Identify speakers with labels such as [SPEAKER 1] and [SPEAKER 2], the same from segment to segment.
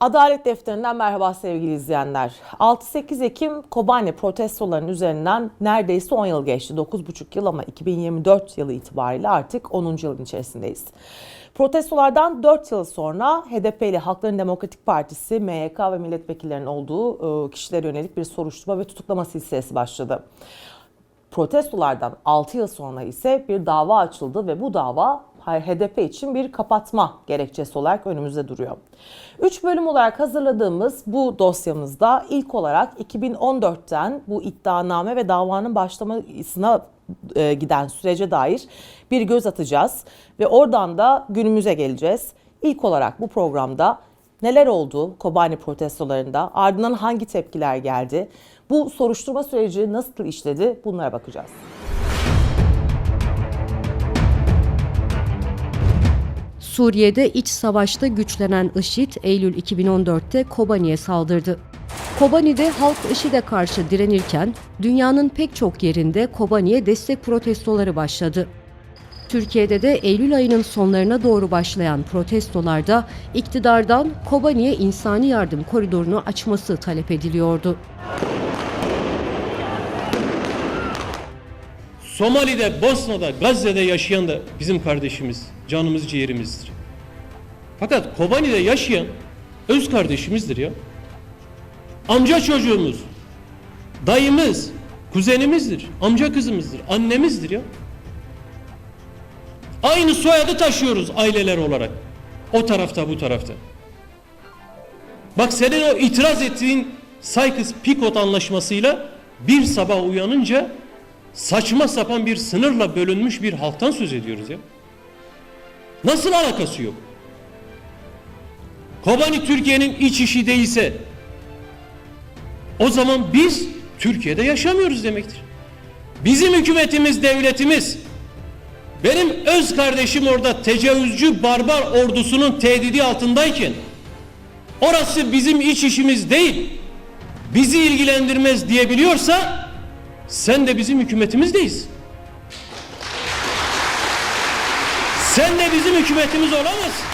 [SPEAKER 1] Adalet Defteri'nden merhaba sevgili izleyenler. 6-8 Ekim Kobani protestolarının üzerinden neredeyse 10 yıl geçti. 9,5 yıl ama 2024 yılı itibariyle artık 10. yılın içerisindeyiz. Protestolardan 4 yıl sonra HDP'li Halkların Demokratik Partisi, MYK ve milletvekillerinin olduğu e, kişilere yönelik bir soruşturma ve tutuklama silsilesi başladı. Protestolardan 6 yıl sonra ise bir dava açıldı ve bu dava HDP için bir kapatma gerekçesi olarak önümüzde duruyor. 3 bölüm olarak hazırladığımız bu dosyamızda ilk olarak 2014'ten bu iddianame ve davanın başlamasına e, giden sürece dair bir göz atacağız ve oradan da günümüze geleceğiz. İlk olarak bu programda neler oldu Kobani protestolarında, ardından hangi tepkiler geldi, bu soruşturma süreci nasıl işledi bunlara bakacağız.
[SPEAKER 2] Suriye'de iç savaşta güçlenen IŞİD Eylül 2014'te Kobani'ye saldırdı. Kobani'de halk IŞİD'e karşı direnirken dünyanın pek çok yerinde Kobani'ye destek protestoları başladı. Türkiye'de de Eylül ayının sonlarına doğru başlayan protestolarda iktidardan Kobani'ye insani yardım koridorunu açması talep ediliyordu.
[SPEAKER 3] Somali'de, Bosna'da, Gazze'de yaşayan da bizim kardeşimiz, canımız ciğerimizdir. Fakat Kobani'de yaşayan öz kardeşimizdir ya. Amca çocuğumuz, dayımız, kuzenimizdir, amca kızımızdır, annemizdir ya. Aynı soyadı taşıyoruz aileler olarak. O tarafta bu tarafta. Bak senin o itiraz ettiğin Sykes-Picot anlaşmasıyla bir sabah uyanınca saçma sapan bir sınırla bölünmüş bir halktan söz ediyoruz ya. Nasıl alakası yok? Kobani Türkiye'nin iç işi değilse o zaman biz Türkiye'de yaşamıyoruz demektir. Bizim hükümetimiz, devletimiz benim öz kardeşim orada tecavüzcü barbar ordusunun tehdidi altındayken orası bizim iç işimiz değil bizi ilgilendirmez diyebiliyorsa sen de bizim hükümetimizdeyiz. Sen de bizim hükümetimiz olamazsın.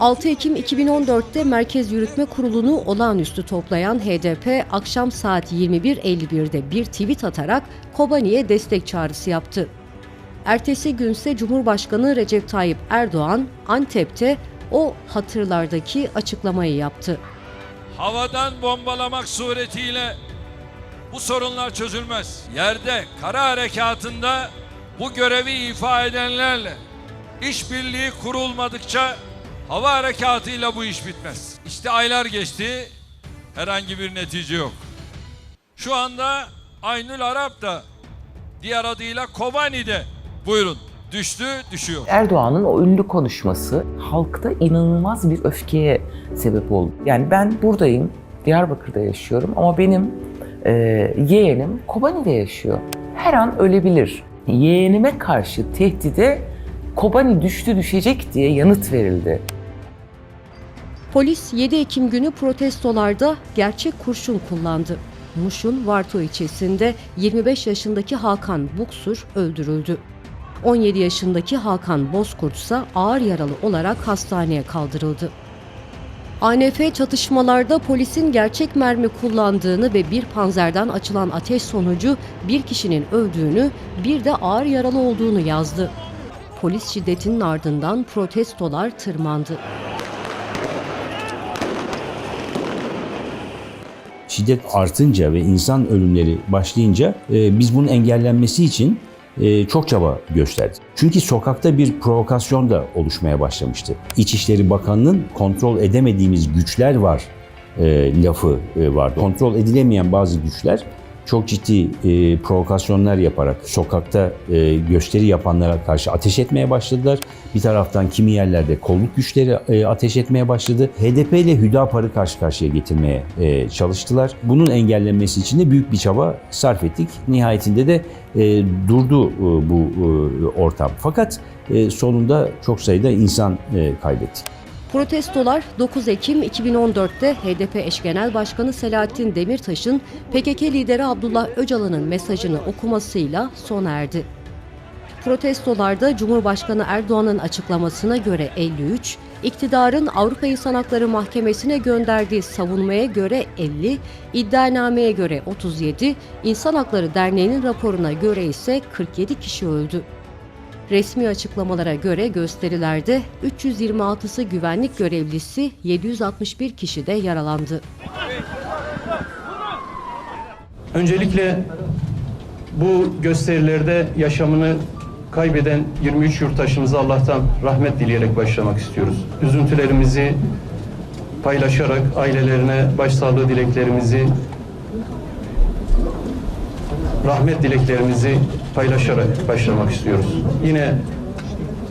[SPEAKER 2] 6 Ekim 2014'te Merkez Yürütme Kurulu'nu olağanüstü toplayan HDP akşam saat 21.51'de bir tweet atarak Kobani'ye destek çağrısı yaptı. Ertesi günse Cumhurbaşkanı Recep Tayyip Erdoğan Antep'te o hatırlardaki açıklamayı yaptı.
[SPEAKER 4] havadan bombalamak suretiyle bu sorunlar çözülmez. Yerde, kara harekatında bu görevi ifa edenlerle işbirliği kurulmadıkça hava harekatıyla bu iş bitmez. İşte aylar geçti, herhangi bir netice yok. Şu anda Aynül Arap da diğer adıyla Kobani'de buyurun düştü, düşüyor.
[SPEAKER 5] Erdoğan'ın o ünlü konuşması halkta inanılmaz bir öfkeye sebep oldu. Yani ben buradayım, Diyarbakır'da yaşıyorum ama benim e, yeğenim Kobani'de yaşıyor. Her an ölebilir. Yeğenime karşı tehdide Kobani düştü düşecek diye yanıt verildi.
[SPEAKER 2] Polis 7 Ekim günü protestolarda gerçek kurşun kullandı. Muş'un Varto ilçesinde 25 yaşındaki Hakan Buksur öldürüldü. 17 yaşındaki Hakan Bozkurt ise ağır yaralı olarak hastaneye kaldırıldı. ANF çatışmalarda polisin gerçek mermi kullandığını ve bir panzerden açılan ateş sonucu bir kişinin öldüğünü, bir de ağır yaralı olduğunu yazdı. Polis şiddetinin ardından protestolar tırmandı.
[SPEAKER 6] şiddet artınca ve insan ölümleri başlayınca e, biz bunun engellenmesi için çok çaba gösterdik. Çünkü sokakta bir provokasyon da oluşmaya başlamıştı. İçişleri Bakanı'nın kontrol edemediğimiz güçler var e, lafı e, vardı. Kontrol edilemeyen bazı güçler çok ciddi e, provokasyonlar yaparak sokakta e, gösteri yapanlara karşı ateş etmeye başladılar. Bir taraftan kimi yerlerde kolluk güçleri e, ateş etmeye başladı. HDP ile Hüdapar'ı karşı karşıya getirmeye e, çalıştılar. Bunun engellenmesi için de büyük bir çaba sarf ettik. Nihayetinde de e, durdu e, bu e, ortam. Fakat e, sonunda çok sayıda insan e, kaybettik.
[SPEAKER 2] Protestolar 9 Ekim 2014'te HDP eş genel başkanı Selahattin Demirtaş'ın PKK lideri Abdullah Öcalan'ın mesajını okumasıyla sona erdi. Protestolarda Cumhurbaşkanı Erdoğan'ın açıklamasına göre 53, İktidarın Avrupa İnsan Hakları Mahkemesi'ne gönderdiği savunmaya göre 50, iddianameye göre 37, İnsan Hakları Derneği'nin raporuna göre ise 47 kişi öldü. Resmi açıklamalara göre gösterilerde 326'sı güvenlik görevlisi, 761 kişi de yaralandı.
[SPEAKER 3] Öncelikle bu gösterilerde yaşamını kaybeden 23 yurttaşımıza Allah'tan rahmet dileyerek başlamak istiyoruz. Üzüntülerimizi paylaşarak ailelerine başsağlığı dileklerimizi rahmet dileklerimizi paylaşarak başlamak istiyoruz. Yine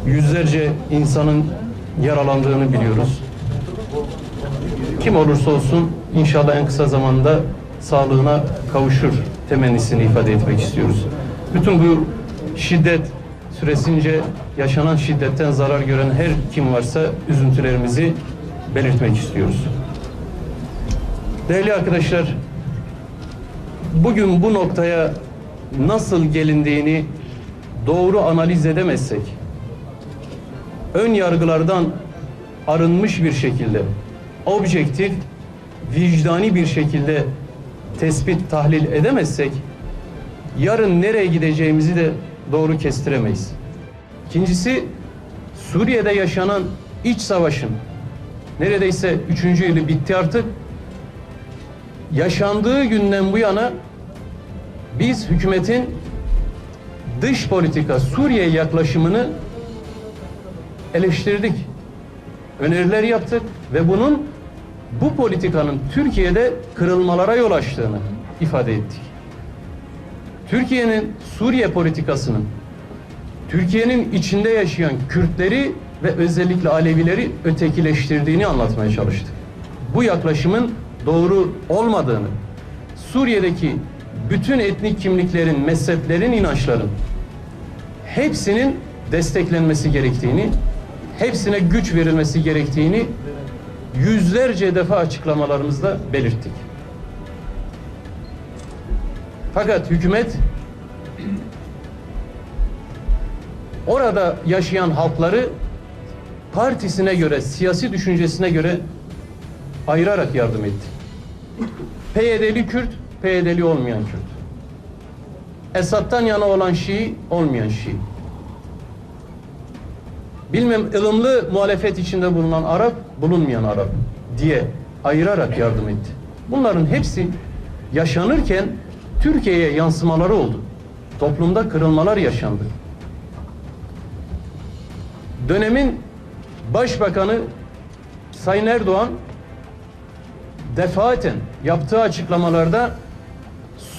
[SPEAKER 3] yüzlerce insanın yaralandığını biliyoruz. Kim olursa olsun inşallah en kısa zamanda sağlığına kavuşur temennisini ifade etmek istiyoruz. Bütün bu şiddet süresince yaşanan şiddetten zarar gören her kim varsa üzüntülerimizi belirtmek istiyoruz. Değerli arkadaşlar, bugün bu noktaya nasıl gelindiğini doğru analiz edemezsek, ön yargılardan arınmış bir şekilde, objektif, vicdani bir şekilde tespit, tahlil edemezsek, yarın nereye gideceğimizi de doğru kestiremeyiz. İkincisi, Suriye'de yaşanan iç savaşın neredeyse üçüncü yılı bitti artık. Yaşandığı günden bu yana biz hükümetin dış politika Suriye yaklaşımını eleştirdik. Öneriler yaptık ve bunun bu politikanın Türkiye'de kırılmalara yol açtığını ifade ettik. Türkiye'nin Suriye politikasının Türkiye'nin içinde yaşayan Kürtleri ve özellikle Alevileri ötekileştirdiğini anlatmaya çalıştık. Bu yaklaşımın doğru olmadığını, Suriye'deki bütün etnik kimliklerin, mezheplerin, inançların hepsinin desteklenmesi gerektiğini, hepsine güç verilmesi gerektiğini yüzlerce defa açıklamalarımızda belirttik. Fakat hükümet orada yaşayan halkları partisine göre, siyasi düşüncesine göre ayırarak yardım etti. PYD'li Kürt, PYD'li olmayan Kürt. Esad'dan yana olan Şii, olmayan Şii. Bilmem ılımlı muhalefet içinde bulunan Arap, bulunmayan Arap diye ayırarak yardım etti. Bunların hepsi yaşanırken Türkiye'ye yansımaları oldu. Toplumda kırılmalar yaşandı. Dönemin Başbakanı Sayın Erdoğan defaten yaptığı açıklamalarda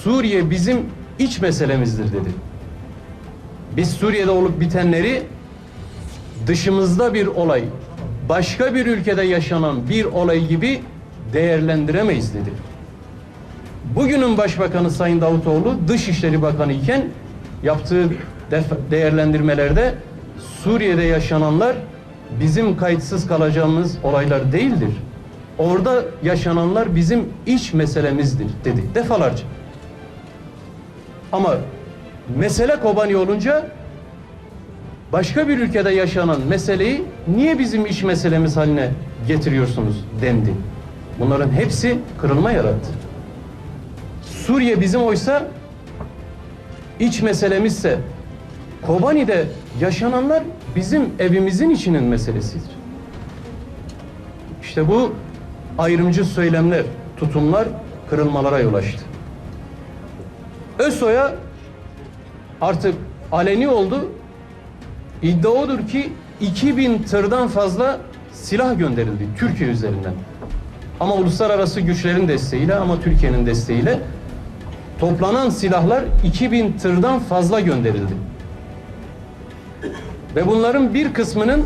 [SPEAKER 3] Suriye bizim iç meselemizdir dedi. Biz Suriye'de olup bitenleri dışımızda bir olay, başka bir ülkede yaşanan bir olay gibi değerlendiremeyiz dedi. Bugünün Başbakanı Sayın Davutoğlu Dışişleri Bakanı iken yaptığı değerlendirmelerde Suriye'de yaşananlar bizim kayıtsız kalacağımız olaylar değildir. Orada yaşananlar bizim iç meselemizdir dedi defalarca. Ama mesele Kobani olunca başka bir ülkede yaşanan meseleyi niye bizim iç meselemiz haline getiriyorsunuz dendi. Bunların hepsi kırılma yarattı. Suriye bizim oysa iç meselemizse Kobani'de yaşananlar bizim evimizin içinin meselesidir. İşte bu ayrımcı söylemler, tutumlar kırılmalara yol açtı. ÖSO'ya artık aleni oldu. İddia odur ki 2000 tırdan fazla silah gönderildi Türkiye üzerinden. Ama uluslararası güçlerin desteğiyle ama Türkiye'nin desteğiyle toplanan silahlar 2000 tırdan fazla gönderildi. Ve bunların bir kısmının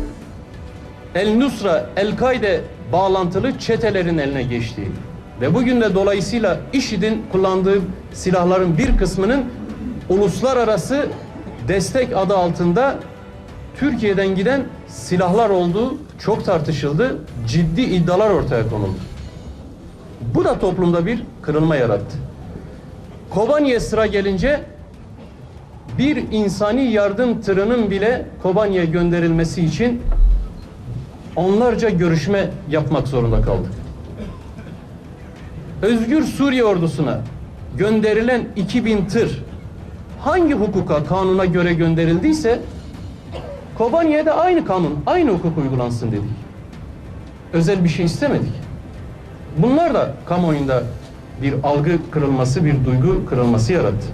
[SPEAKER 3] El Nusra, El Kaide bağlantılı çetelerin eline geçtiği ve bugün de dolayısıyla IŞİD'in kullandığı silahların bir kısmının uluslararası destek adı altında Türkiye'den giden silahlar olduğu çok tartışıldı. Ciddi iddialar ortaya konuldu. Bu da toplumda bir kırılma yarattı. Kobani'ye sıra gelince bir insani yardım tırının bile Kobani'ye gönderilmesi için onlarca görüşme yapmak zorunda kaldık. Özgür Suriye ordusuna gönderilen 2000 tır hangi hukuka, kanuna göre gönderildiyse Kobani'ye de aynı kanun, aynı hukuk uygulansın dedik. Özel bir şey istemedik. Bunlar da kamuoyunda bir algı kırılması, bir duygu kırılması yarattı.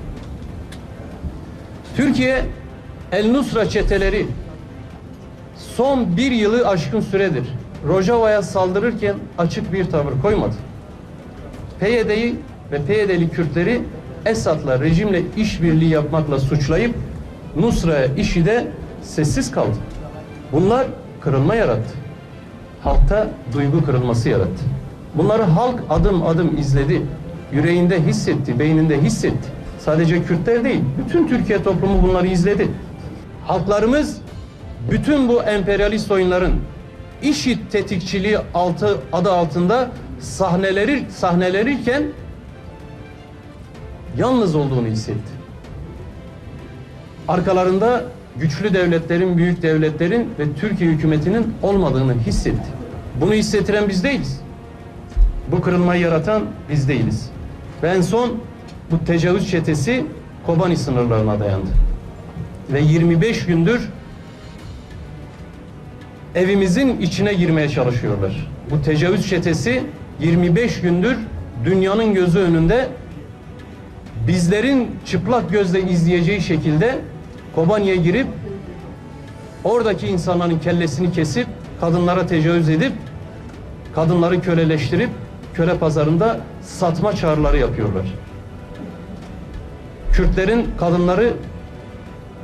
[SPEAKER 3] Türkiye El Nusra çeteleri son bir yılı aşkın süredir Rojava'ya saldırırken açık bir tavır koymadı. PYD'yi ve PYD'li Kürtleri Esad'la, rejimle işbirliği yapmakla suçlayıp Nusra'ya işi de sessiz kaldı. Bunlar kırılma yarattı. Halkta duygu kırılması yarattı. Bunları halk adım adım izledi. Yüreğinde hissetti, beyninde hissetti. Sadece Kürtler değil, bütün Türkiye toplumu bunları izledi. Halklarımız bütün bu emperyalist oyunların IŞİD tetikçiliği altı adı altında sahneleri sahnelerirken yalnız olduğunu hissetti. Arkalarında güçlü devletlerin, büyük devletlerin ve Türkiye hükümetinin olmadığını hissetti. Bunu hissettiren biz değiliz. Bu kırılmayı yaratan biz değiliz. Ve en son bu tecavüz çetesi Kobani sınırlarına dayandı. Ve 25 gündür evimizin içine girmeye çalışıyorlar. Bu tecavüz çetesi 25 gündür dünyanın gözü önünde bizlerin çıplak gözle izleyeceği şekilde Kobani'ye girip oradaki insanların kellesini kesip kadınlara tecavüz edip kadınları köleleştirip köle pazarında satma çağrıları yapıyorlar. Kürtlerin kadınları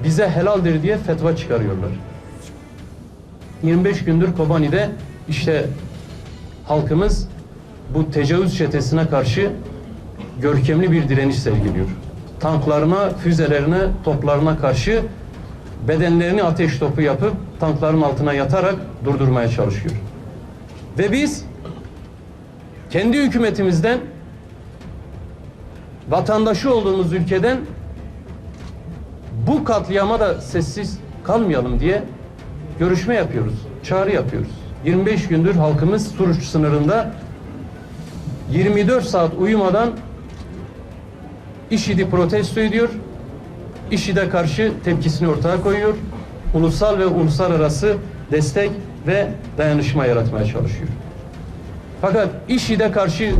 [SPEAKER 3] bize helaldir diye fetva çıkarıyorlar. 25 gündür Kobani'de işte halkımız bu tecavüz çetesine karşı görkemli bir direniş sergiliyor. Tanklarına, füzelerine, toplarına karşı bedenlerini ateş topu yapıp tankların altına yatarak durdurmaya çalışıyor. Ve biz kendi hükümetimizden vatandaşı olduğumuz ülkeden bu katliama da sessiz kalmayalım diye görüşme yapıyoruz, çağrı yapıyoruz. 25 gündür halkımız Suruç sınırında 24 saat uyumadan IŞİD'i protesto ediyor. IŞİD'e karşı tepkisini ortaya koyuyor. Ulusal ve uluslararası destek ve dayanışma yaratmaya çalışıyor. Fakat IŞİD'e karşı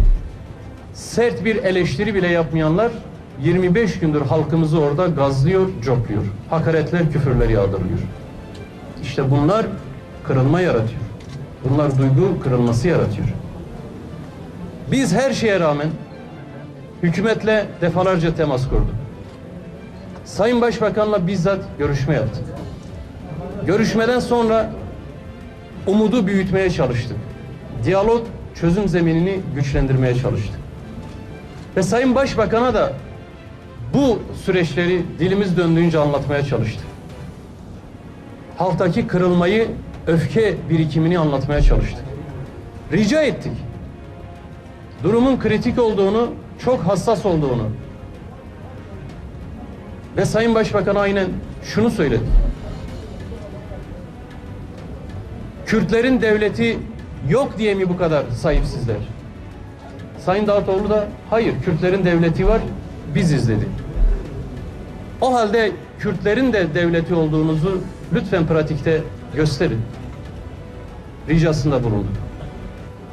[SPEAKER 3] sert bir eleştiri bile yapmayanlar 25 gündür halkımızı orada gazlıyor, copluyor. Hakaretler, küfürler yağdırıyor. İşte bunlar kırılma yaratıyor. Bunlar duygu kırılması yaratıyor. Biz her şeye rağmen hükümetle defalarca temas kurduk. Sayın Başbakan'la bizzat görüşme yaptık. Görüşmeden sonra umudu büyütmeye çalıştık. Diyalog çözüm zeminini güçlendirmeye çalıştık. Ve Sayın Başbakan'a da bu süreçleri dilimiz döndüğünce anlatmaya çalıştık. Halktaki kırılmayı, öfke birikimini anlatmaya çalıştık. Rica ettik. Durumun kritik olduğunu, çok hassas olduğunu ve Sayın Başbakan aynen şunu söyledi. Kürtlerin devleti yok diye mi bu kadar sahipsizler? Sayın Dağıtoğlu da hayır Kürtlerin devleti var biziz dedi. O halde Kürtlerin de devleti olduğunuzu lütfen pratikte gösterin. Ricasında bulunduk.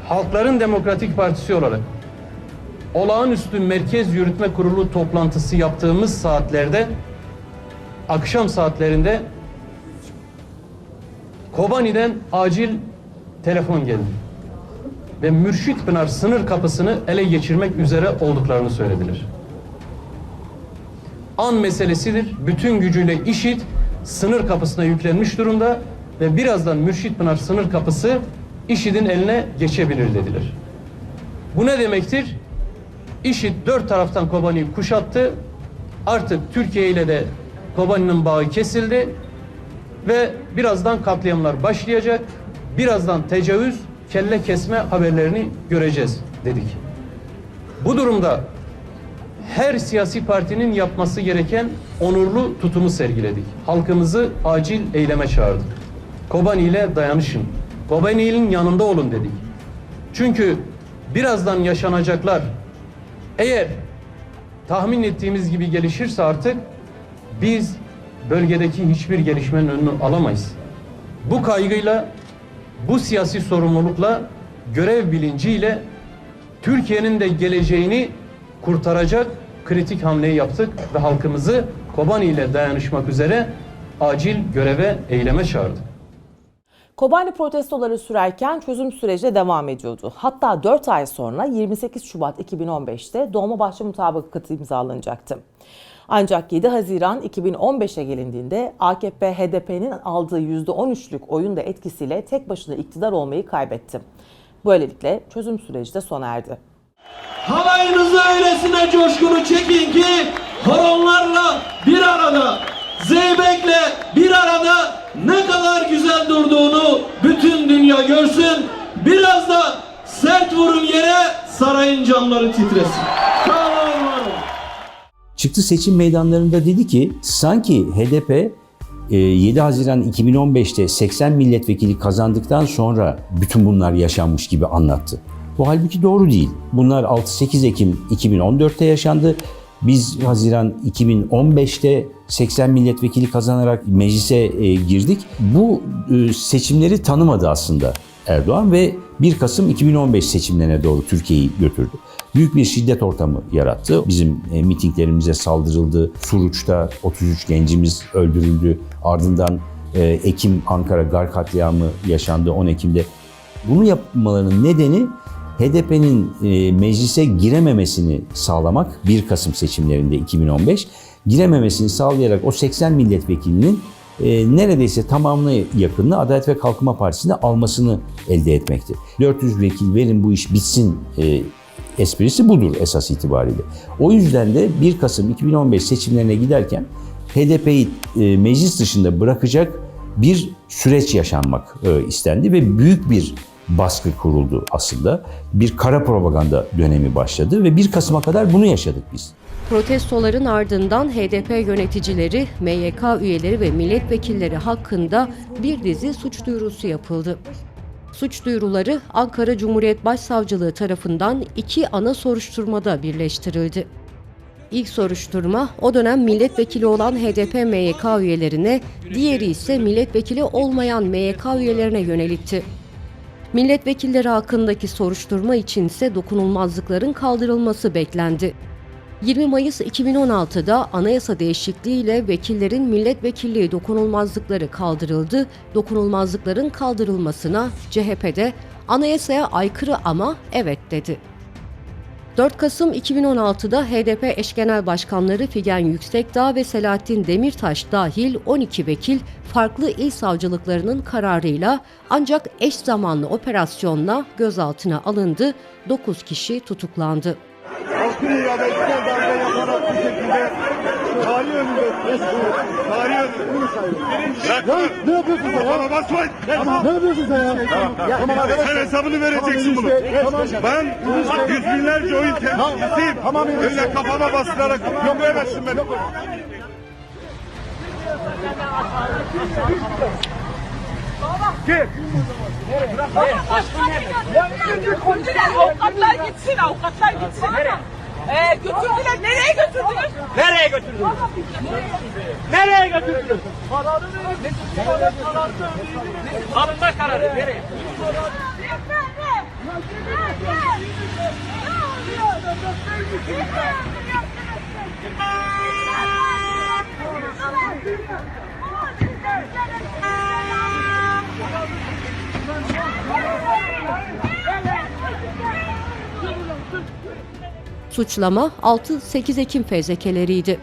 [SPEAKER 3] Halkların Demokratik Partisi olarak olağanüstü Merkez Yürütme Kurulu toplantısı yaptığımız saatlerde akşam saatlerinde Kobani'den acil telefon geldi. Ve Mürşit Pınar sınır kapısını ele geçirmek üzere olduklarını söylediler. An meselesidir. Bütün gücüyle IŞİD sınır kapısına yüklenmiş durumda ve birazdan Mürşit Pınar sınır kapısı IŞİD'in eline geçebilir dediler. Bu ne demektir? IŞİD dört taraftan Kobani'yi kuşattı. Artık Türkiye ile de Kobani'nin bağı kesildi ve birazdan katliamlar başlayacak. Birazdan tecavüz, kelle kesme haberlerini göreceğiz dedik. Bu durumda her siyasi partinin yapması gereken onurlu tutumu sergiledik. Halkımızı acil eyleme çağırdık. Kobani ile dayanışın. Kobani'nin yanında olun dedik. Çünkü birazdan yaşanacaklar eğer tahmin ettiğimiz gibi gelişirse artık biz bölgedeki hiçbir gelişmenin önünü alamayız. Bu kaygıyla, bu siyasi sorumlulukla, görev bilinciyle Türkiye'nin de geleceğini kurtaracak kritik hamleyi yaptık ve halkımızı Kobani ile dayanışmak üzere acil göreve, eyleme çağırdık.
[SPEAKER 1] Kobani protestoları sürerken çözüm süreci de devam ediyordu. Hatta 4 ay sonra 28 Şubat 2015'te Dolmabahçe mutabakatı imzalanacaktı. Ancak 7 Haziran 2015'e gelindiğinde AKP HDP'nin aldığı %13'lük oyun da etkisiyle tek başına iktidar olmayı kaybetti. Böylelikle çözüm süreci de sona erdi.
[SPEAKER 7] Halayınızı öylesine coşkunu çekin ki horonlarla bir arada, zeybekle bir arada ne kadar güzel durduğunu bütün dünya görsün. Biraz da sert vurun yere sarayın camları titresin.
[SPEAKER 6] Çıktı seçim meydanlarında dedi ki sanki HDP e, 7 Haziran 2015'te 80 milletvekili kazandıktan sonra bütün bunlar yaşanmış gibi anlattı. Bu halbuki doğru değil. Bunlar 6-8 Ekim 2014'te yaşandı. Biz Haziran 2015'te 80 milletvekili kazanarak meclise e, girdik. Bu e, seçimleri tanımadı aslında Erdoğan ve 1 Kasım 2015 seçimlerine doğru Türkiye'yi götürdü. Büyük bir şiddet ortamı yarattı. Bizim e, mitinglerimize saldırıldı. Suruç'ta 33 gencimiz öldürüldü. Ardından Ekim Ankara Gar katliamı yaşandı 10 Ekim'de. Bunu yapmalarının nedeni HDP'nin meclise girememesini sağlamak 1 Kasım seçimlerinde 2015 girememesini sağlayarak o 80 milletvekilinin e, neredeyse tamamına yakınını Adalet ve Kalkınma Partisi'ne almasını elde etmekti. 400 vekil verin bu iş bitsin e, esprisi budur esas itibariyle. O yüzden de 1 Kasım 2015 seçimlerine giderken HDP'yi e, meclis dışında bırakacak bir süreç yaşanmak e, istendi ve büyük bir baskı kuruldu aslında. Bir kara propaganda dönemi başladı ve 1 Kasım'a kadar bunu yaşadık biz.
[SPEAKER 2] Protestoların ardından HDP yöneticileri, MYK üyeleri ve milletvekilleri hakkında bir dizi suç duyurusu yapıldı. Suç duyuruları Ankara Cumhuriyet Başsavcılığı tarafından iki ana soruşturmada birleştirildi. İlk soruşturma o dönem milletvekili olan HDP MYK üyelerine, diğeri ise milletvekili olmayan MYK üyelerine yönelikti. Milletvekilleri hakkındaki soruşturma için ise dokunulmazlıkların kaldırılması beklendi. 20 Mayıs 2016'da anayasa değişikliğiyle vekillerin milletvekilliği dokunulmazlıkları kaldırıldı. Dokunulmazlıkların kaldırılmasına CHP'de anayasaya aykırı ama evet dedi. 4 Kasım 2016'da HDP eş genel başkanları Figen Yüksekdağ ve Selahattin Demirtaş dahil 12 vekil farklı il savcılıklarının kararıyla ancak eş zamanlı operasyonla gözaltına alındı, 9 kişi tutuklandı.
[SPEAKER 8] Halkın iradesine darbe yaparak bu şekilde tarih önünde tarih önünde Bırak ne yapıyorsun sen ya? Bana basmayın. Tamam. Ne yapıyorsun sen ya? Tamam, tamam. tamam sen hesabını vereceksin bunu. Ben yüz binlerce oyun temsilcisiyim. Tamam. Öyle kafama bastırarak gömleyemezsin beni.
[SPEAKER 9] Götürdüler, avukatlar gitsin, avukatlar gitsin. Ee, götürdüler, nereye götürdünüz?
[SPEAKER 7] Nereye götürdünüz? Nereye götürdünüz? Alınma kararı. Nereye?
[SPEAKER 2] Suçlama 6-8 Ekim fezlekeleriydi.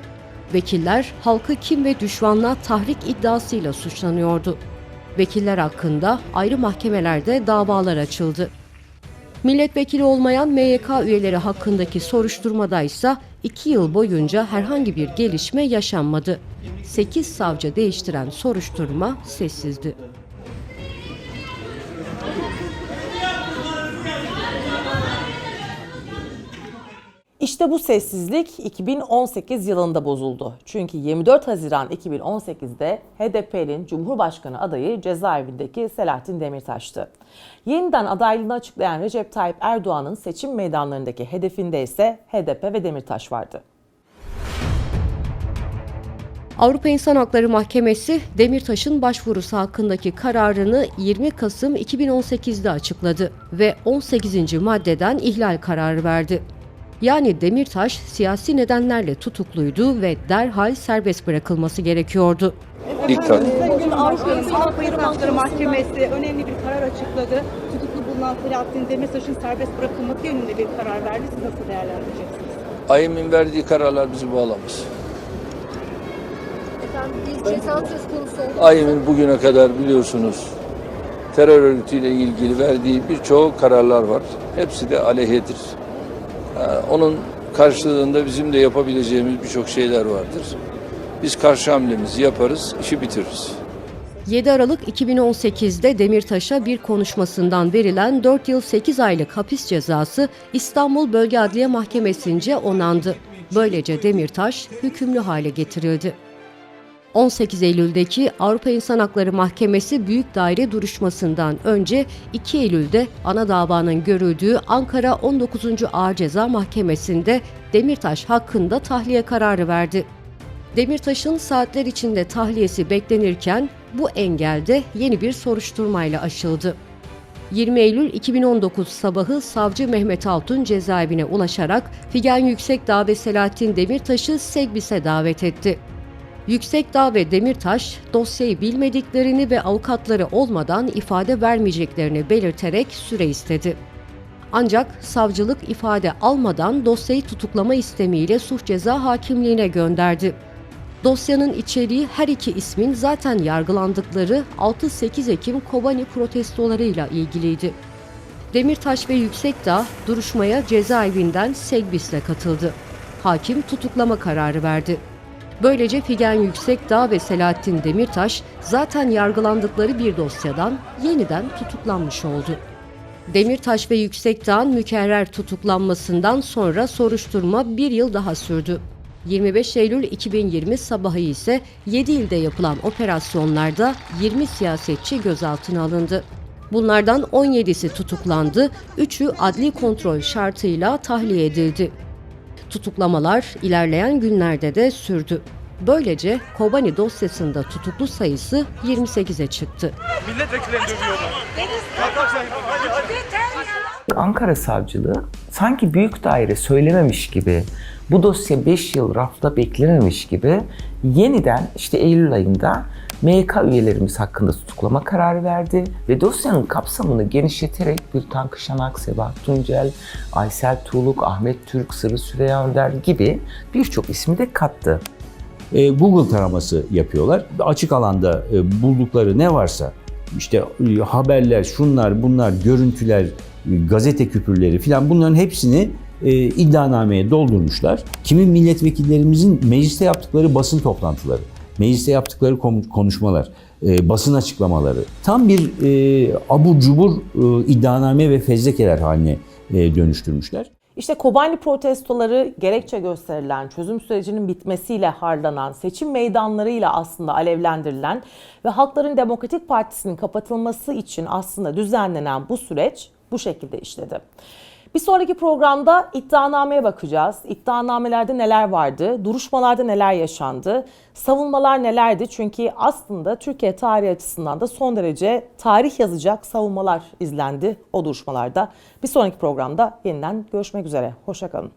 [SPEAKER 2] Vekiller halkı kim ve düşmanlığa tahrik iddiasıyla suçlanıyordu. Vekiller hakkında ayrı mahkemelerde davalar açıldı. Milletvekili olmayan MYK üyeleri hakkındaki soruşturmada ise 2 yıl boyunca herhangi bir gelişme yaşanmadı. 8 savcı değiştiren soruşturma sessizdi.
[SPEAKER 1] İşte bu sessizlik 2018 yılında bozuldu. Çünkü 24 Haziran 2018'de HDP'nin Cumhurbaşkanı adayı cezaevindeki Selahattin Demirtaş'tı. Yeniden adaylığını açıklayan Recep Tayyip Erdoğan'ın seçim meydanlarındaki hedefinde ise HDP ve Demirtaş vardı.
[SPEAKER 2] Avrupa İnsan Hakları Mahkemesi Demirtaş'ın başvurusu hakkındaki kararını 20 Kasım 2018'de açıkladı ve 18. maddeden ihlal kararı verdi. Yani Demirtaş siyasi nedenlerle tutukluydu ve derhal serbest bırakılması gerekiyordu.
[SPEAKER 10] Dikkat. Bugün Avrupa İnsan Hakları Mahkemesi önemli bir karar açıkladı. Tutuklu bulunan Selahattin Demirtaş'ın serbest bırakılması yönünde bir karar verdi. Siz nasıl değerlendireceksiniz?
[SPEAKER 11] AYM'in verdiği kararlar bizi bağlamaz. AYM'in bugüne kadar biliyorsunuz terör örgütüyle ilgili verdiği birçok kararlar var. Hepsi de aleyhedir. Ee, Onun karşılığında bizim de yapabileceğimiz birçok şeyler vardır. Biz karşı hamlemizi yaparız, işi bitiririz.
[SPEAKER 2] 7 Aralık 2018'de Demirtaş'a bir konuşmasından verilen 4 yıl 8 aylık hapis cezası İstanbul Bölge Adliye Mahkemesi'nce onandı. Böylece Demirtaş hükümlü hale getirildi. 18 Eylül'deki Avrupa İnsan Hakları Mahkemesi Büyük Daire duruşmasından önce 2 Eylül'de ana davanın görüldüğü Ankara 19. Ağır Ceza Mahkemesi'nde Demirtaş hakkında tahliye kararı verdi. Demirtaş'ın saatler içinde tahliyesi beklenirken bu engelde yeni bir soruşturmayla aşıldı. 20 Eylül 2019 sabahı savcı Mehmet Altun cezaevine ulaşarak Figen Yüksekdağ ve Selahattin Demirtaş'ı Segbis'e davet etti. Yüksekdağ ve Demirtaş dosyayı bilmediklerini ve avukatları olmadan ifade vermeyeceklerini belirterek süre istedi. Ancak savcılık ifade almadan dosyayı tutuklama istemiyle suç ceza hakimliğine gönderdi. Dosyanın içeriği her iki ismin zaten yargılandıkları 6-8 Ekim Kobani protestolarıyla ilgiliydi. Demirtaş ve Yüksekdağ duruşmaya cezaevinden Segbis'le katıldı. Hakim tutuklama kararı verdi. Böylece Figen Yüksekdağ ve Selahattin Demirtaş zaten yargılandıkları bir dosyadan yeniden tutuklanmış oldu. Demirtaş ve Yüksekdağ'ın mükerrer tutuklanmasından sonra soruşturma bir yıl daha sürdü. 25 Eylül 2020 sabahı ise 7 ilde yapılan operasyonlarda 20 siyasetçi gözaltına alındı. Bunlardan 17'si tutuklandı, 3'ü adli kontrol şartıyla tahliye edildi. Tutuklamalar ilerleyen günlerde de sürdü. Böylece Kobani dosyasında tutuklu sayısı 28'e çıktı.
[SPEAKER 5] Ankara Savcılığı sanki büyük daire söylememiş gibi, bu dosya 5 yıl rafta beklememiş gibi yeniden işte Eylül ayında MYK üyelerimiz hakkında tutuklama kararı verdi ve dosyanın kapsamını genişleterek Gülten Kışanak, Sebahat Tuncel, Aysel Tuğluk, Ahmet Türk, Sırrı Süreyya Önder gibi birçok ismi de kattı.
[SPEAKER 6] E, Google taraması yapıyorlar. Açık alanda e, buldukları ne varsa işte e, haberler, şunlar, bunlar, görüntüler, gazete küpürleri filan bunların hepsini e, iddianameye doldurmuşlar. Kimi milletvekillerimizin mecliste yaptıkları basın toplantıları, mecliste yaptıkları konuşmalar, e, basın açıklamaları tam bir e, abur cubur e, iddianame ve fezlekeler haline dönüştürmüşler.
[SPEAKER 1] İşte Kobani protestoları gerekçe gösterilen, çözüm sürecinin bitmesiyle harlanan, seçim meydanlarıyla aslında alevlendirilen ve Halkların Demokratik Partisi'nin kapatılması için aslında düzenlenen bu süreç bu şekilde işledi. Bir sonraki programda iddianameye bakacağız. İddianamelerde neler vardı, duruşmalarda neler yaşandı, savunmalar nelerdi? Çünkü aslında Türkiye tarihi açısından da son derece tarih yazacak savunmalar izlendi o duruşmalarda. Bir sonraki programda yeniden görüşmek üzere. Hoşçakalın.